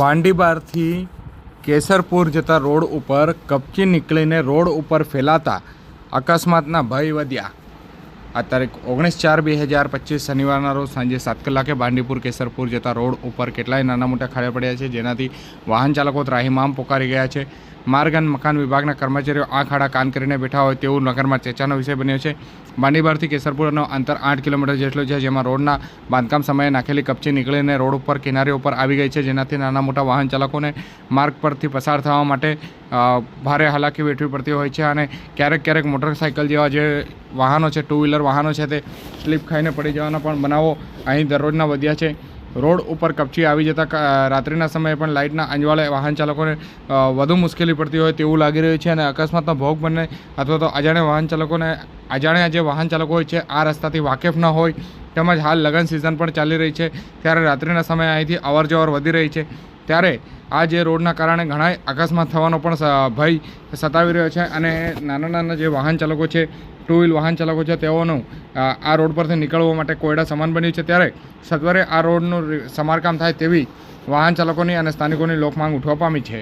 ભાંડીબારથી કેસરપુર જતા રોડ ઉપર કપચી નીકળીને રોડ ઉપર ફેલાતા અકસ્માતના ભય વધ્યા. આ તારીખ ઓગણીસ ચાર બે હજાર પચીસ શનિવારના રોજ સાંજે સાત કલાકે બાંડીપુર કેસરપુર જતા રોડ ઉપર કેટલાય નાના મોટા ખાડા પડ્યા છે, જેનાથી વાહન ચાલકો ત્રાહીમામ પોકારી ગયા છે. માર્ગ અને મકાન વિભાગના કર્મચારીઓ આ ખાડા કાન કરીને બેઠા હોય તેવું નગરમાં ચર્ચાનો વિષય બન્યો છે. માંડીબારથી કેસરપુરનો અંતર આઠ કિલોમીટર જેટલું છે, જેમાં રોડના બાંધકામ સમયે નાખેલી કપચી નીકળીને રોડ ઉપર કિનારે ઉપર આવી ગઈ છે. જેનાથી નાના મોટા વાહન ચાલકોને માર્ગ પરથી પસાર થવા માટે ભારે હાલાકી વેઠવી પડતી હોય છે અને ક્યારેક ક્યારેક મોટરસાઇકલ જેવા જે વાહનો છે ટુ વ્હીલર વાહનો છે તે સ્લીપ ખાઈને પડી જવાના પણ બનાવો અહીં દરરોજના વધ્યા છે. રોડ ઉપર કપચી આવી જતાં રાત્રિના સમયે પણ લાઇટના અંજવાળે વાહન ચાલકોને વધુ મુશ્કેલી પડતી હોય તેવું લાગી રહ્યું છે અને અકસ્માતનો ભોગ બને અથવા તો અજાણ્યા વાહન ચાલકોને અજાણ્યા જે વાહન ચાલકો હોય છે, આ રસ્તાથી વાકેફ ન હોય, તેમજ હાલ લગ્ન સિઝન પણ ચાલી રહી છે. ત્યારે રાત્રિના સમયે અહીંથી અવર જવર વધી રહી છે. ત્યારે આ જે રોડના કારણે ઘણા અકસ્માત થવાનો પણ ભય સતાવી રહ્યો છે અને નાના નાના જે વાહન ચાલકો છે, ટુ વ્હીલ વાહન ચાલકો છે, તેઓનું આ રોડ પરથી નીકળવા માટે કોયડા સમાન બન્યું છે. ત્યારે સત્વરે આ રોડનું સમારકામ થાય તેવી વાહન ચાલકોની અને સ્થાનિકોની લોકમાંગ ઉઠવા પામી છે.